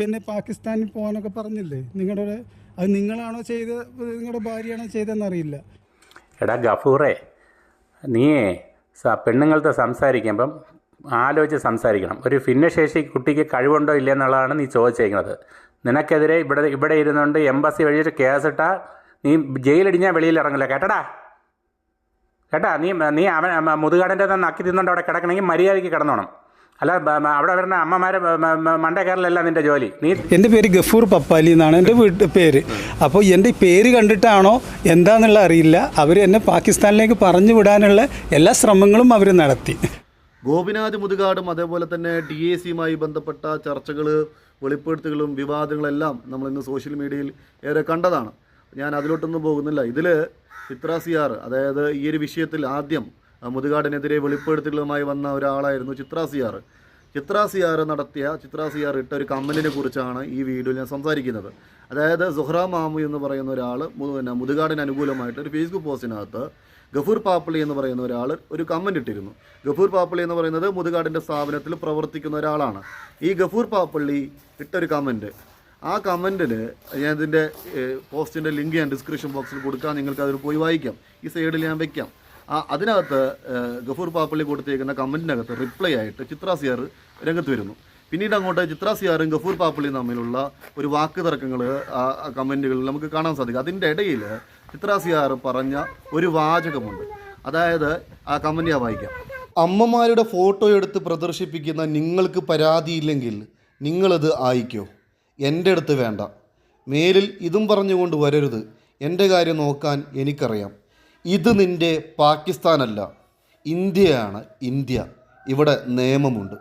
പിന്നെ പാകിസ്ഥാനിൽ പോകാനൊക്കെ പറഞ്ഞില്ലേ? നിങ്ങളുടെ അത് നിങ്ങളാണോ ചെയ്ത് നിങ്ങളുടെ ഭാര്യയാണോ ചെയ്തതെന്നറിയില്ല. എടാ ഗഫൂറേ നീ സ- പെണ്ണുങ്ങളത്തെ സംസാരിക്കുമ്പം ആലോചിച്ച് സംസാരിക്കണം. ഒരു ഭിന്നശേഷി കുട്ടിക്ക് കഴിവുണ്ടോ ഇല്ല എന്നുള്ളതാണ് നീ ചോദിച്ചേക്കുന്നത്. നിനക്കെതിരെ ഇവിടെ ഇവിടെ ഇരുന്നുകൊണ്ട് എംബസി വഴി കേസിട്ടാ നീ ജയിലടിഞ്ഞാൽ വെളിയിൽ ഇറങ്ങില്ല കേട്ടടാ. കേട്ടാ? നീ നീ അവൻ മുതുകാടന്റെ നക്കി തിന്നുകൊണ്ട് അവിടെ കിടക്കണമെങ്കിൽ മര്യാദയ്ക്ക് കിടന്നോണം. അല്ല അവിടെ വരുന്ന അമ്മമാരെ മണ്ടക്കാരിലല്ല മണ്ട കയറലല്ല നിന്റെ ജോലി? നീ എന്റെ പേര് ഗഫൂർ പപ്പാലി എന്നാണ് എന്റെ വീട്ട് പേര്. അപ്പോൾ എന്റെ പേര് കണ്ടിട്ടാണോ എന്താണെന്നുള്ള അറിയില്ല. അവർ എന്നെ പാകിസ്ഥാനിലേക്ക് പറഞ്ഞു വിടാനുള്ള എല്ലാ ശ്രമങ്ങളും അവർ നടത്തി. ഗോപിനാഥ് മുതുകാടും അതേപോലെ തന്നെ ഡി എ സിയുമായി ബന്ധപ്പെട്ട ചർച്ചകൾ വെളിപ്പെടുത്തുകളും വിവാദങ്ങളെല്ലാം നമ്മൾ ഇന്ന് സോഷ്യൽ മീഡിയയിൽ ഏറെ കണ്ടതാണ്. ഞാൻ അതിലോട്ടൊന്നും പോകുന്നില്ല. ഇതിൽ ചിത്ര സിയാർ അതായത് ഈ ഒരു വിഷയത്തിൽ ആദ്യം മുതുകാടിനെതിരെ വെളിപ്പെടുത്തലുമായി വന്ന ഒരാളായിരുന്നു ചിത്ര സിയാർ. ചിത്ര സിയാർ നടത്തിയ ചിത്ര സിയാർ ഇട്ട ഒരു കമ്മലിനെ കുറിച്ചാണ് ഈ വീഡിയോയിൽ ഞാൻ സംസാരിക്കുന്നത്. അതായത് സുഹ്റ മാമു എന്ന് പറയുന്ന ഒരാൾ പിന്നെ മുതുകാടിന് അനുകൂലമായിട്ട് ഒരു ഫേസ്ബുക്ക് പോസ്റ്റിനകത്ത് ഗഫൂർ പാപ്പിളി എന്ന് പറയുന്ന ഒരാൾ ഒരു കമന്റ് ഇട്ടിരുന്നു. ഗഫൂർ പാപ്പിളി എന്ന് പറയുന്നത് മുതുകാടിന്റെ സ്ഥാപനത്തിൽ പ്രവർത്തിക്കുന്ന ഒരാളാണ്. ഈ ഗഫൂർ പാപ്പള്ളി ഇട്ടൊരു കമന്റ് ആ കമന്റിൽ ഞാൻ ഇതിന്റെ പോസ്റ്റിന്റെ ലിങ്ക് ഞാൻ ഡിസ്ക്രിപ്ഷൻ ബോക്സിൽ കൊടുക്കാം. നിങ്ങൾക്ക് അതിൽ പോയി വായിക്കാം. ഈ സൈഡിൽ ഞാൻ വെക്കാം. ആ അതിനകത്ത് ഗഫൂർ പാപ്പള്ളി കൊടുത്തേക്കുന്ന കമന്റിനകത്ത് റിപ്ലൈ ആയിട്ട് ചിത്ര സിയാർ രംഗത്ത് വരുന്നു. പിന്നീട് അങ്ങോട്ട് ചിത്ര സിയാറും ഗഫൂർ പാപ്പള്ളിയും തമ്മിലുള്ള ഒരു വാക്ക് തർക്കങ്ങൾ ആ കമന്റുകളിൽ നമുക്ക് കാണാൻ സാധിക്കും. അതിന്റെ ഇടയിൽ ചിത്ര സിയാർ പറഞ്ഞ ഒരു വാചകമുണ്ട്. അതായത് ആ കമന്റ് ഞാൻ വായിക്കാം. അമ്മമാരുടെ ഫോട്ടോ എടുത്ത് പ്രദർശിപ്പിക്കുന്ന നിങ്ങൾക്ക് പരാതിയില്ലെങ്കിൽ നിങ്ങളത് ആയിക്കോ. എന്റെ അടുത്ത് വേണ്ട. മേലിൽ ഇതും പറഞ്ഞുകൊണ്ട് വരരുത്. എന്റെ കാര്യം നോക്കാൻ എനിക്കറിയാം. ഇത് നിന്റെ പാകിസ്ഥാനല്ല. ഇന്ത്യയാണ് ഇന്ത്യ. ഇവിടെ നിയമമുണ്ട്.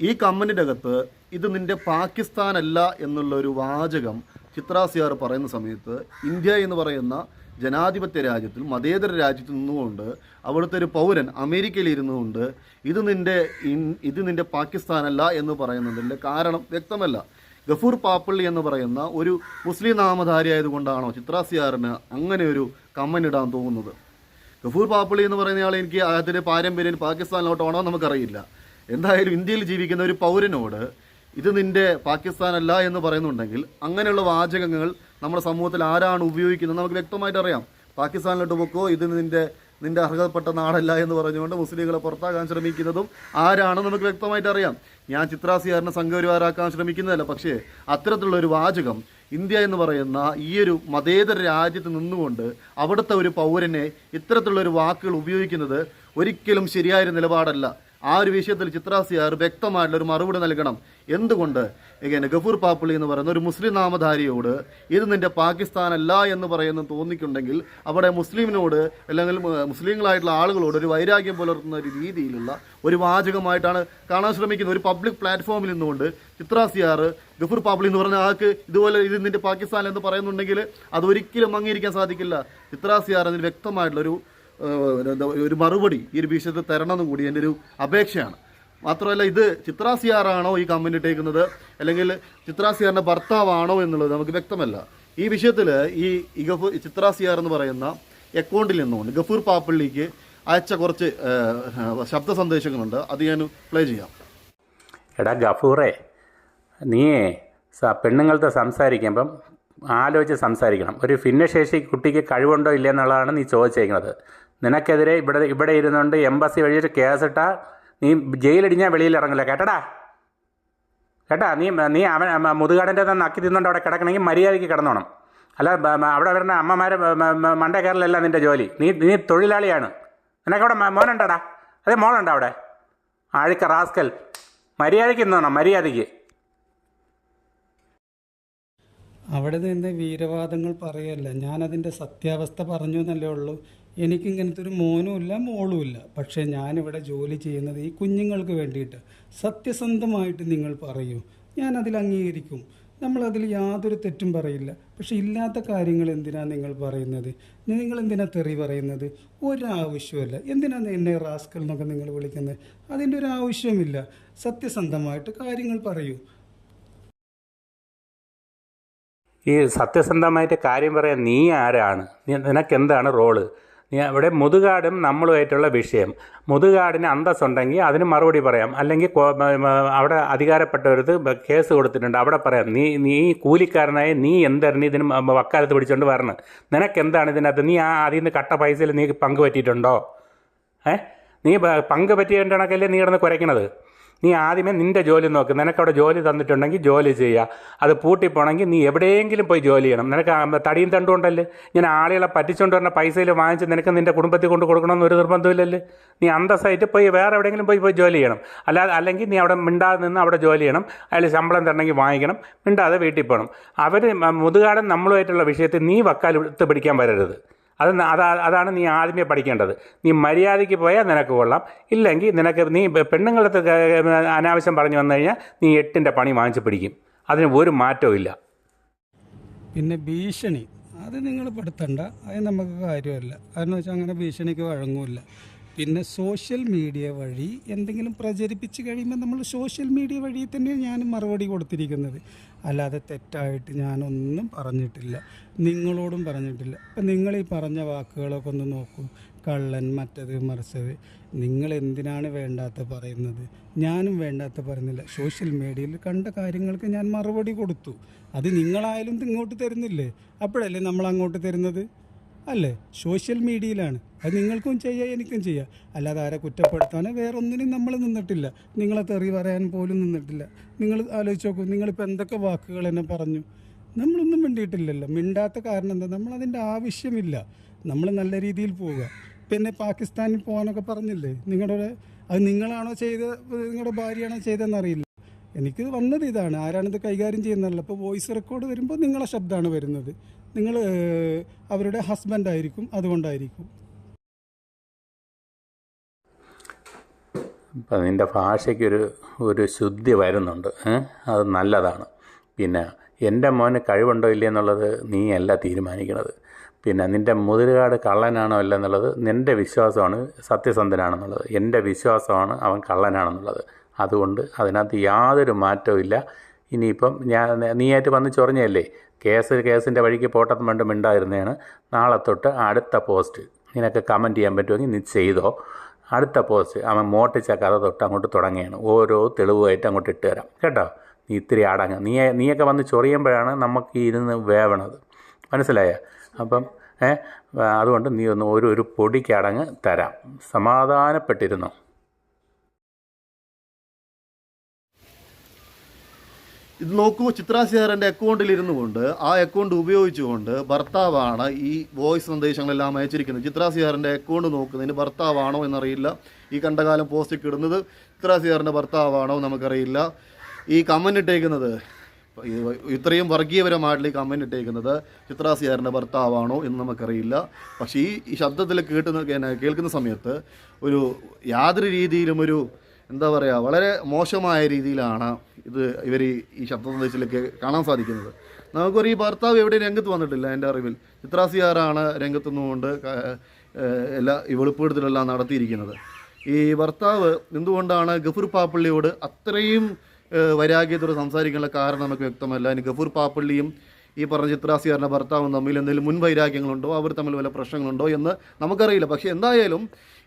ഈ കമ്മന്റിന്റെ അകത്ത് ഇത് നിന്റെ പാകിസ്ഥാനല്ല എന്നുള്ള ഒരു വാചകം ചിത്ര സിയാർ പറയുന്ന സമയത്ത് ഇന്ത്യ എന്ന് പറയുന്ന ജനാധിപത്യ രാജ്യത്തിൽ മതേതര രാജ്യത്ത് നിന്നുകൊണ്ട് അവിടുത്തെ ഒരു പൗരൻ അമേരിക്കയിൽ ഇരുന്നുകൊണ്ട് ഇത് നിന്റെ ഇത് നിന്റെ പാകിസ്ഥാനല്ല എന്ന് പറയുന്നതിന്റെ കാരണം വ്യക്തമല്ല. ഗഫൂർ പാപ്പള്ളി എന്ന് പറയുന്ന ഒരു മുസ്ലിം നാമധാരി ആയതുകൊണ്ടാണോ ചിത്ര സിയാറിന് അങ്ങനെ ഒരു കമ്മൻ ഇടാൻ തോന്നുന്നത്? ഗഫൂർ പാപ്പള്ളി എന്ന് പറയുന്ന ആൾ എനിക്ക് അദ്ദേഹത്തിന്റെ പാരമ്പര്യം പാകിസ്ഥാനിലോട്ടാണോ നമുക്കറിയില്ല. എന്തായാലും ഇന്ത്യയിൽ ജീവിക്കുന്ന ഒരു പൗരനോട് ഇത് നിന്റെ പാകിസ്ഥാനല്ല എന്ന് പറയുന്നുണ്ടെങ്കിൽ അങ്ങനെയുള്ള വാചകങ്ങൾ നമ്മുടെ സമൂഹത്തിൽ ആരാണ് ഉപയോഗിക്കുന്നത് നമുക്ക് വ്യക്തമായിട്ട് അറിയാം. പാകിസ്ഥാനിലോട്ട് പൊക്കോ ഇത് നിന്റെ നിന്റെ അർഹതപ്പെട്ട നാടല്ല എന്ന് പറഞ്ഞുകൊണ്ട് മുസ്ലിങ്ങളെ പുറത്താക്കാൻ ശ്രമിക്കുന്നതും ആരാണെന്ന് നമുക്ക് വ്യക്തമായിട്ട് അറിയാം. ഞാൻ ചിത്രാസിയാറിനെ സംഘപരിവാരാക്കാൻ ശ്രമിക്കുന്നതല്ല പക്ഷേ അത്തരത്തിലുള്ള ഒരു വാചകം ഇന്ത്യ എന്ന് പറയുന്ന ഈ ഒരു മതേതര രാജ്യത്ത് നിന്നുകൊണ്ട് അവിടുത്തെ ഒരു പൗരനെ ഇത്തരത്തിലുള്ള ഒരു വാക്കുകൾ ഉപയോഗിക്കുന്നത് ഒരിക്കലും ശരിയായ നിലപാടല്ല. ആ ഒരു വിഷയത്തിൽ ചിത്രാസിയാർ വ്യക്തമായിട്ടുള്ള ഒരു മറുപടി നൽകണം. എന്തുകൊണ്ട്? ഇങ്ങനെ ഗഫൂർ പാപ്പിളി എന്ന് പറയുന്ന ഒരു മുസ്ലിം നാമധാരിയോട് ഇത് നിന്റെ പാകിസ്ഥാനല്ല എന്ന് പറയുന്നു തോന്നിക്കുണ്ടെങ്കിൽ അവിടെ മുസ്ലിമിനോട് അല്ലെങ്കിൽ മുസ്ലിങ്ങളായിട്ടുള്ള ആളുകളോട് ഒരു വൈരാഗ്യം പുലർത്തുന്ന ഒരു രീതിയിലുള്ള ഒരു വാചകമായിട്ടാണ് കാണാൻ ശ്രമിക്കുന്നത്. ഒരു പബ്ലിക് പ്ലാറ്റ്ഫോമിൽ നിന്നുകൊണ്ട് ചിത്രാസിയാർ ഗഫൂർ പാപ്പിളി എന്ന് പറഞ്ഞ ആൾക്ക് ഇതുപോലെ ഇത് നിന്റെ പാകിസ്ഥാൻ എന്ന് പറയുന്നുണ്ടെങ്കിൽ അതൊരിക്കലും അംഗീകരിക്കാൻ സാധിക്കില്ല. ചിത്രാസിയാർ അതിന് വ്യക്തമായിട്ടുള്ളൊരു ഒരു മറുപടി ഈ ഒരു വിഷയത്തിൽ തരണമെന്നും കൂടി എന്റെ ഒരു അപേക്ഷയാണ്. മാത്രമല്ല ഇത് ചിത്രാസിയാറാണോ ഈ കമ്പനി ഇട്ടേക്കുന്നത്? അല്ലെങ്കിൽ ചിത്രാസിയാറിന്റെ ഭർത്താവാണോ എന്നുള്ളത് നമുക്ക് വ്യക്തമല്ല. ഈ വിഷയത്തിൽ ഈ ഈ ചിത്ര ചിത്രാസിയാർ എന്ന് പറയുന്ന അക്കൗണ്ടിൽ നിന്നുകൊണ്ട് ഗഫൂർ പാപ്പള്ളിക്ക് അയച്ച കുറച്ച് ശബ്ദ സന്ദേശങ്ങളുണ്ട്. അത് ഞാൻ പ്ലേ ചെയ്യാം. എടാ ഗഫൂറേ നീ പെണ്ണുങ്ങളത്തെ സംസാരിക്കുമ്പം ആലോചിച്ച് സംസാരിക്കണം. ഒരു ഭിന്നശേഷി കുട്ടിക്ക് കഴിവുണ്ടോ ഇല്ല എന്നുള്ളതാണ് നീ ചോദിച്ചേക്കുന്നത്. നിനക്കെതിരെ ഇവിടെ ഇവിടെ ഇരുന്നുകൊണ്ട് എംബസി വഴി കേസിട്ടാ നീ ജയിലടിഞ്ഞാൽ വെളിയിൽ ഇറങ്ങില്ല കേട്ടടാ. കേട്ടാ? നീ നീ അവൻ മുതുകാടന്റെ തന്നെ നക്കി തിന്നുകൊണ്ട് അവിടെ കിടക്കണമെങ്കിൽ മര്യാദയ്ക്ക് കിടന്നോണം. അല്ല അവിടെ വരുന്ന അമ്മമാരെ മണ്ട കയറലല്ല നിന്റെ ജോലി. നീ നീ തൊഴിലാളിയാണ്. നിനക്കവിടെ മോനുണ്ടടാ? അതെ മോളുണ്ടോ അവിടെ? ആഴിക്ക റാസ്കൽ. മര്യാദയ്ക്ക് നിന്നോണം മര്യാദയ്ക്ക്. അവിടെ നിന്ന് വീരവാദങ്ങൾ പറയല്ല ഞാനതിന്റെ സത്യാവസ്ഥ പറഞ്ഞു എന്നല്ലേ ഉള്ളൂ. എനിക്കിങ്ങനത്തെ ഒരു മോനും ഇല്ല മോളും ഇല്ല. പക്ഷേ ഞാനിവിടെ ജോലി ചെയ്യുന്നത് ഈ കുഞ്ഞുങ്ങൾക്ക് വേണ്ടിയിട്ട് സത്യസന്ധമായിട്ട് നിങ്ങൾ പറയൂ. ഞാനതിൽ അംഗീകരിക്കും. നമ്മളതിൽ യാതൊരു തെറ്റും പറയില്ല. പക്ഷെ ഇല്ലാത്ത കാര്യങ്ങൾ എന്തിനാണ് നിങ്ങൾ പറയുന്നത്? നിങ്ങൾ എന്തിനാ തെറി പറയുന്നത്? ഒരാവശ്യമല്ല എന്തിനാണ് എന്നെ റാസ്കൽ എന്നൊക്കെ നിങ്ങൾ വിളിക്കുന്നത്? അതിന്റെ ഒരു ആവശ്യമില്ല സത്യസന്ധമായിട്ട് കാര്യങ്ങൾ പറയൂ. ഈ സത്യസന്ധമായിട്ട് കാര്യം പറയാൻ നീ ആരാണ്? നീ നിനക്ക് എന്താണ് റോൾ? നീ അവിടെ മുതുകാടും നമ്മളുമായിട്ടുള്ള വിഷയം. മുതുകാടിന് അന്തസ്സുണ്ടെങ്കിൽ അതിന് മറുപടി പറയാം. അല്ലെങ്കിൽ അവിടെ അധികാരപ്പെട്ടവരത് കേസ് കൊടുത്തിട്ടുണ്ട്. അവിടെ പറയാം. നീ നീ കൂലിക്കാരനായ നീ എന്തറിഞ്ഞ് ഇതിന് വക്കാലത്ത് പിടിച്ചോണ്ട് വരണം? നിനക്ക് എന്താണ് ഇതിനകത്ത്? നീ ആ അതിൽ നിന്ന് കട്ട പൈസയിൽ നീ പങ്ക് പറ്റിയിട്ടുണ്ടോ ഏ? നീ പങ്ക് പങ്ക് കണക്കല്ലേ നീ കിടന്ന് കുരയ്ക്കണത്? നീ ആദ്യമേ നിന്റെ ജോലി നോക്ക്. നിനക്കവിടെ ജോലി തന്നിട്ടുണ്ടെങ്കിൽ ജോലി ചെയ്യുക അത് പൂട്ടിപ്പോണെങ്കിൽ നീ എവിടെയെങ്കിലും പോയി ജോലി ചെയ്യണം. നിനക്ക് തടിയും തണ്ടും ഉണ്ടല്ലേ? ഞാൻ ആളുകളെ പറ്റിച്ചുകൊണ്ട് വരുന്ന പൈസയിൽ വാങ്ങിച്ച് നിനക്ക് നിന്റെ കുടുംബത്തിൽ കൊണ്ട് കൊടുക്കണമെന്ന് ഒരു നിർബന്ധമില്ലല്ലേ നീ അന്തസ്സായിട്ട് പോയി വേറെ എവിടെയെങ്കിലും പോയി പോയി ജോലി ചെയ്യണം. അല്ലാതെ അല്ലെങ്കിൽ നീ അവിടെ മിണ്ടാതെ നിന്ന് അവിടെ ജോലി ചെയ്യണം. അതിൽ ശമ്പളം തരണമെങ്കിൽ വാങ്ങിക്കണം. മിണ്ടാതെ വീട്ടിൽ പോകണം. അവർ മുതുകാടൻ നമ്മളുമായിട്ടുള്ള വിഷയത്തിൽ നീ വക്കാലത്ത് പിടിക്കാൻ വരരുത്. അത് അതാ അതാണ് നീ ആദ്യമേ പഠിക്കേണ്ടത്. നീ മര്യാദയ്ക്ക് പോയാൽ നിനക്ക് കൊള്ളാം. ഇല്ലെങ്കിൽ നിനക്ക് നീ പെണ്ണുങ്ങളുടെ അനാവശ്യം പറഞ്ഞു വന്നു കഴിഞ്ഞാൽ നീ എട്ടിന്റെ പണി വാങ്ങിച്ച് പിടിക്കും. അതിന് ഒരു മാറ്റവും ഇല്ല. പിന്നെ ഭീഷണി. അത് നിങ്ങൾ പെടുത്തണ്ട. അത് നമുക്ക് കാര്യമല്ല. കാരണം വെച്ചാൽ അങ്ങനെ ഭീഷണിക്ക് വഴങ്ങില്ല. പിന്നെ സോഷ്യൽ മീഡിയ വഴി എന്തെങ്കിലും പ്രചരിപ്പിച്ച് കഴിയുമ്പോൾ നമ്മൾ സോഷ്യൽ മീഡിയ വഴി തന്നെയാണ് ഞാൻ മറുപടി കൊടുത്തിരിക്കുന്നത്. അല്ലാതെ തെറ്റായിട്ട് ഞാനൊന്നും പറഞ്ഞിട്ടില്ല. നിങ്ങളോടും പറഞ്ഞിട്ടില്ല. അപ്പം നിങ്ങൾ ഈ പറഞ്ഞ വാക്കുകളൊക്കെ ഒന്ന് നോക്കൂ. കള്ളൻ മറ്റത് മറിച്ചത്. നിങ്ങൾ എന്തിനാണ് വേണ്ടാത്ത പറയുന്നത്? ഞാനും വേണ്ടാത്ത പറയുന്നില്ല. സോഷ്യൽ മീഡിയയിൽ കണ്ട കാര്യങ്ങൾക്ക് ഞാൻ മറുപടി കൊടുത്തു. അത് നിങ്ങളായാലും ഇങ്ങോട്ട് തരുന്നില്ലേ? അപ്പോഴല്ലേ നമ്മൾ അങ്ങോട്ട് തരുന്നത്? അല്ലേ? സോഷ്യൽ മീഡിയയിലാണ്. അത് നിങ്ങൾക്കും ചെയ്യാം എനിക്കും ചെയ്യാം. അല്ലാതെ ആരെ കുറ്റപ്പെടുത്താനോ വേറൊന്നിനും നമ്മൾ നിന്നിട്ടില്ല. നിങ്ങളെ തെറി പറയാൻ പോലും നിന്നിട്ടില്ല. നിങ്ങൾ ആലോചിച്ച് നോക്കൂ നിങ്ങളിപ്പോൾ എന്തൊക്കെ വാക്കുകൾ എന്നെ പറഞ്ഞു? നമ്മളൊന്നും മിണ്ടിയിട്ടില്ലല്ലോ. മിണ്ടാത്ത കാരണം എന്താ? നമ്മളതിന്റെ ആവശ്യമില്ല. നമ്മൾ നല്ല രീതിയിൽ പോവുക. പിന്നെ പാകിസ്ഥാനിൽ പോകാനൊക്കെ പറഞ്ഞില്ലേ? നിങ്ങളുടെ അത് നിങ്ങളാണോ ചെയ്ത നിങ്ങളുടെ ഭാര്യയാണോ ചെയ്തതെന്നറിയില്ല എനിക്ക് വന്നത് ഇതാണ്. ആരാണിത് കൈകാര്യം ചെയ്യുന്നതല്ല. അപ്പോൾ വോയിസ് റെക്കോർഡ് വരുമ്പോൾ നിങ്ങളെ ശബ്ദമാണ് വരുന്നത്. നിങ്ങൾ അവരുടെ ഹസ്ബൻഡായിരിക്കും അതുകൊണ്ടായിരിക്കും. ഇപ്പം നിന്റെ ഭാഷയ്ക്കൊരു ഒരു ശുദ്ധി വരുന്നുണ്ട് അത് നല്ലതാണ്. പിന്നെ എന്റെ മോന് കഴിവുണ്ടോ ഇല്ലേ എന്നുള്ളത് നീയല്ല തീരുമാനിക്കുന്നത്. പിന്നെ നിന്റെ മുതിരുകാട് കള്ളനാണോ അല്ല എന്നുള്ളത് നിന്റെ വിശ്വാസമാണ് സത്യസന്ധനാണെന്നുള്ളത്. എന്റെ വിശ്വാസമാണ് അവൻ കള്ളനാണെന്നുള്ളത്. അതുകൊണ്ട് അതിനകത്ത് യാതൊരു മാറ്റവും ഇല്ല. ഇനിയിപ്പം ഞാൻ നീയായിട്ട് വന്ന് ചൊറിഞ്ഞല്ലേ കേസ് കേസിന്റെ വഴിക്ക് പോട്ടത്തും വേണ്ടും മിണ്ടായിരുന്നതാണ് നാളെ തൊട്ട് അടുത്ത പോസ്റ്റ്. നിനക്ക് കമന്റ് ചെയ്യാൻ പറ്റുമെങ്കിൽ നീ ചെയ്തോ. അടുത്ത പോസ്റ്റ് അവൻ മോട്ടിച്ച കഥ തൊട്ട് അങ്ങോട്ട് തുടങ്ങുകയാണ്. ഓരോ തെളിവുമായിട്ട് അങ്ങോട്ട് ഇട്ട് തരാം. കേട്ടോ? നീ ഇത്തിരി അടങ്ങ് നീ നീയൊക്കെ വന്ന് ചൊറിയുമ്പോഴാണ് നമുക്ക് ഇരുന്ന് വേവണത്. മനസ്സിലായ? അപ്പം അതുകൊണ്ട് നീ ഒന്ന് ഒരു ഒരു പൊടിക്ക് അടങ്ങ് തരാം. സമാധാനപ്പെട്ടിരുന്നോ? ഇത് നോക്കൂ ചിത്രാശേഖരന്റെ അക്കൗണ്ടിൽ ഇരുന്നു കൊണ്ട് ആ അക്കൗണ്ട് ഉപയോഗിച്ചുകൊണ്ട് ഭർത്താവാണ് ഈ വോയിസ് സന്ദേശങ്ങളെല്ലാം അയച്ചിരിക്കുന്നത്. ചിത്രാശേഖരന്റെ അക്കൗണ്ട് നോക്കുന്നതിന് ഭർത്താവാണോ എന്നറിയില്ല. ഈ കണ്ടകാലം പോസ്റ്റ് ഇടുന്നത് ചിത്രാശേഖരന്റെ ഭർത്താവാണോ നമുക്കറിയില്ല. ഈ കമന്റ് ഇട്ടേക്കുന്നത് ഇത്രയും വർഗീയപരമായിട്ടുള്ള ഈ കമന്റ് ഇട്ടേക്കുന്നത് ചിത്രാസിയാറിന്റെ ഭർത്താവാണോ എന്ന് നമുക്കറിയില്ല. പക്ഷേ ഈ ശബ്ദത്തിൽ കേട്ടുന്ന കേൾക്കുന്ന സമയത്ത് ഒരു യാതൊരു രീതിയിലും ഒരു എന്താ പറയുക വളരെ മോശമായ രീതിയിലാണ് ഇത് ഇവർ ഈ ശബ്ദ സന്ദേശത്തിലേക്ക് കാണാൻ സാധിക്കുന്നത്. നമുക്കൊരു ഈ ഭർത്താവ് എവിടെ രംഗത്ത് വന്നിട്ടില്ല എന്റെ അറിവിൽ. ചിത്രാസിയാറാണ് രംഗത്ത് നിന്നുകൊണ്ട് എല്ലാ ഈ വെളിപ്പെടുത്തലെല്ലാം നടത്തിയിരിക്കുന്നത്. ഈ ഭർത്താവ് എന്തുകൊണ്ടാണ് ഗഫൂർ പാപ്പള്ളിയോട് അത്രയും വൈരാഗ്യത്തോട് സംസാരിക്കാനുള്ള കാരണം നമുക്ക് വ്യക്തമല്ല. ഇനി ഗഫൂർ പാപ്പള്ളിയും ഈ പറഞ്ഞ ചിത്രാസിയാറിന്റെ ഭർത്താവും തമ്മിൽ എന്തെങ്കിലും മുൻവൈരാഗ്യങ്ങളുണ്ടോ? അവർ തമ്മിൽ വല്ല പ്രശ്നങ്ങളുണ്ടോ എന്ന് നമുക്കറിയില്ല. പക്ഷേ എന്തായാലും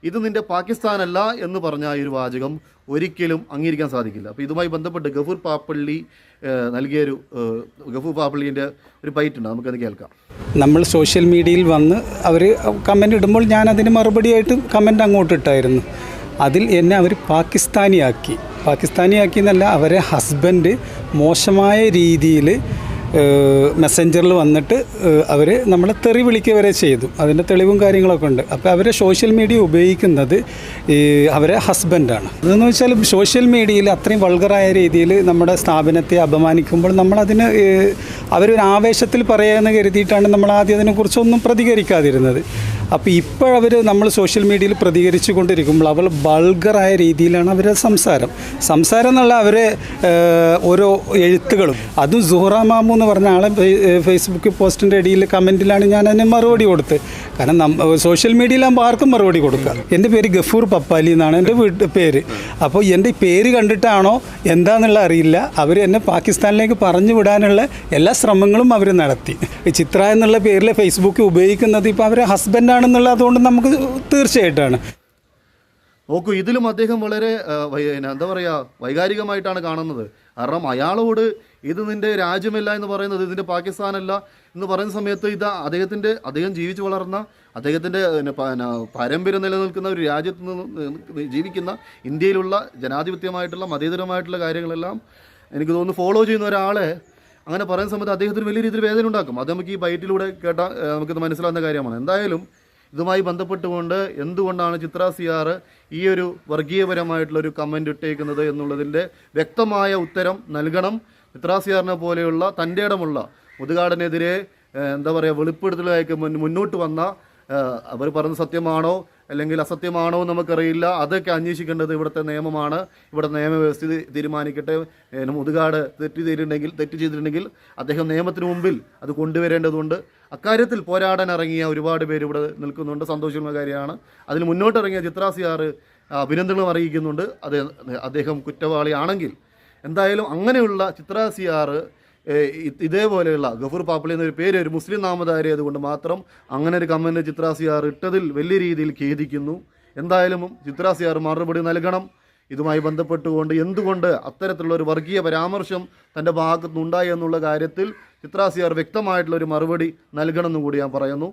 ഇത് നിന്റെ പാകിസ്ഥാനല്ല എന്ന് പറഞ്ഞ ഒരു വാചകം ഒരിക്കലും അംഗീകരിക്കാൻ സാധിക്കില്ല. അപ്പോൾ ഇതുമായി ബന്ധപ്പെട്ട് ഗഫൂർ പാപ്പള്ളി നൽകിയൊരു ഗഫൂർ പാപ്പള്ളിന്റെ ഒരു ബൈറ്റ് ഉണ്ട് നമുക്കത് കേൾക്കാം. നമ്മൾ സോഷ്യൽ മീഡിയയിൽ വന്ന് അവർ കമന്റ് ഇടുമ്പോൾ ഞാൻ അതിന് മറുപടിയായിട്ട് കമന്റ് അങ്ങോട്ട് ഇട്ടായിരുന്നു. അതിൽ എന്നെ അവർ പാകിസ്ഥാനിയാക്കി. പാകിസ്ഥാനിയാക്കി എന്നല്ല അവരെ ഹസ്ബൻഡ് മോശമായ രീതിയിൽ മെസ്സഞ്ചറിൽ വന്നിട്ട് അവർ നമ്മളെ തെറി വിളിക്കുക വരെ ചെയ്തു. അതിന്റെ തെളിവും കാര്യങ്ങളൊക്കെ ഉണ്ട്. അപ്പോൾ അവരെ സോഷ്യൽ മീഡിയ ഉപയോഗിക്കുന്നത് ഈ അവരെ ഹസ്ബൻഡാണ് അതെന്ന് വെച്ചാൽ സോഷ്യൽ മീഡിയയിൽ അത്രയും വൾഗറായ രീതിയിൽ നമ്മുടെ സ്ഥാപനത്തെ അപമാനിക്കുമ്പോൾ നമ്മളതിന് അവരൊരു ആവേശത്തിൽ പറയാമെന്ന് കരുതിയിട്ടാണ് നമ്മൾ ആദ്യം അതിനെക്കുറിച്ചൊന്നും പ്രതികരിക്കാതിരുന്നത്. അപ്പോൾ ഇപ്പോഴവർ നമ്മൾ സോഷ്യൽ മീഡിയയിൽ പ്രതികരിച്ചു കൊണ്ടിരിക്കുമ്പോൾ അവൾ ബൾഗറായ രീതിയിലാണ് അവരുടെ സംസാരം. സംസാരം എന്നുള്ള അവരെ ഓരോ എഴുത്തുകളും. അതും സുഹറ മാമു എന്ന് പറഞ്ഞ ആളെ ഫേസ്ബുക്ക് പോസ്റ്റിന്റെ ഇടയിൽ കമന്റിലാണ് ഞാൻ അതിന് മറുപടി കൊടുത്തത്. കാരണം നം സോഷ്യൽ മീഡിയയിലാകുമ്പോൾ ആർക്കും മറുപടി കൊടുക്കുക എന്റെ പേര് ഗഫൂർ പപ്പാലി എന്നാണ് എന്റെ വീട്ട് പേര്. അപ്പോൾ എന്റെ പേര് കണ്ടിട്ടാണോ എന്താണെന്നുള്ള അറിയില്ല. അവർ എന്നെ പാകിസ്ഥാനിലേക്ക് പറഞ്ഞു വിടാനുള്ള എല്ലാ ശ്രമങ്ങളും അവർ നടത്തി. ചിത്ര എന്നുള്ള പേരിൽ ഫേസ്ബുക്ക് ഉപയോഗിക്കുന്നത് ഇപ്പോൾ അവരെ ഹസ്ബൻഡാണ് ആണെന്നുള്ളത് അതുകൊണ്ട് നമുക്ക് തീർച്ചയായിട്ടാണ്. നോക്കൂ ഇതിലും അദ്ദേഹം വളരെ എന്താ പറയുക വൈകാരികമായിട്ടാണ് കാണുന്നത്. കാരണം അയാളോട് ഇത് നിന്റെ രാജ്യമല്ല എന്ന് പറയുന്നത് ഇതിന്റെ പാകിസ്ഥാനല്ല എന്ന് പറയുന്ന സമയത്ത് ഇത് അദ്ദേഹത്തിന്റെ അദ്ദേഹം ജീവിച്ചു വളർന്ന അദ്ദേഹത്തിന്റെ പാരമ്പര്യം നിലനിൽക്കുന്ന ഒരു രാജ്യത്ത് നിന്ന് ജീവിക്കുന്ന ഇന്ത്യയിലുള്ള ജനാധിപത്യമായിട്ടുള്ള മതേതരമായിട്ടുള്ള കാര്യങ്ങളെല്ലാം എനിക്ക് തോന്നുന്നു ഫോളോ ചെയ്യുന്ന ഒരാളെ അങ്ങനെ പറയുന്ന സമയത്ത് അദ്ദേഹത്തിന് വലിയ രീതിയിൽ വേദന ഉണ്ടാക്കും. അത് നമുക്ക് ഈ ബൈറ്റിലൂടെ കേട്ടാൽ നമുക്കിത് മനസ്സിലാവുന്ന കാര്യമാണ്. എന്തായാലും ഇതുമായി ബന്ധപ്പെട്ടുകൊണ്ട് എന്തുകൊണ്ടാണ് ചിത്ര സിയാർ ഈ ഒരു വർഗീയപരമായിട്ടുള്ള ഒരു കമന്റ് ഇട്ടേക്കുന്നത് എന്നുള്ളതിന്റെ വ്യക്തമായ ഉത്തരം നൽകണം. ചിത്ര സിയാറിനെ പോലെയുള്ള തന്റെ ഇടമുള്ള മുതുകാടിനെതിരെ എന്താ പറയുക വെളിപ്പെടുത്തലായിട്ട് മുന്നോട്ട് വന്ന അവർ പറഞ്ഞ സത്യമാണോ? അല്ലെങ്കിൽ അസത്യമാണോ നമുക്കറിയില്ല. അതൊക്കെ അന്വേഷിക്കേണ്ടത് ഇവിടുത്തെ നിയമമാണ്. ഇവിടെ നിയമവ്യവസ്ഥ തീരുമാനിക്കട്ടെ. മുതുകാട് തെറ്റ് ചെയ്തിട്ടുണ്ടെങ്കിൽ തെറ്റ് ചെയ്തിട്ടുണ്ടെങ്കിൽ അദ്ദേഹം നിയമത്തിന് മുമ്പിൽ അത് കൊണ്ടുവരേണ്ടതുണ്ട്. അക്കാര്യത്തിൽ പോരാടാൻ ഇറങ്ങിയ ഒരുപാട് പേര് ഇവിടെ നിൽക്കുന്നുണ്ട്. സന്തോഷമുള്ള കാര്യമാണ്. അതിൽ മുന്നോട്ടിറങ്ങിയ ചിത്രാസിയാർ അഭിനന്ദനം അറിയിക്കുന്നുണ്ട്. അദ്ദേഹം അദ്ദേഹം കുറ്റവാളിയാണെങ്കിൽ. എന്തായാലും അങ്ങനെയുള്ള ചിത്രാസിയാർ ഇതേപോലെയുള്ള ഗഫൂർ പാപ്പിളി എന്നൊരു പേര് ഒരു മുസ്ലിം നാമധാരി അതുകൊണ്ട് മാത്രം അങ്ങനെ ഒരു കമന്റ് ചിത്രാസിയാർ ഇട്ടതിൽ വലിയ രീതിയിൽ ഖേദിക്കുന്നു. എന്തായാലും ചിത്രാസിയാർ മറുപടി നൽകണം. ഇതുമായി ബന്ധപ്പെട്ടുകൊണ്ട് എന്തുകൊണ്ട് അത്തരത്തിലുള്ള ഒരു വർഗീയ പരാമർശം തന്റെ ഭാഗത്തുനിന്നുണ്ടായി എന്നുള്ള കാര്യത്തിൽ ചിത്രാസിയാർ വ്യക്തമായിട്ടുള്ള ഒരു മറുപടി നൽകണമെന്ന് കൂടി ഞാൻ പറയുന്നു.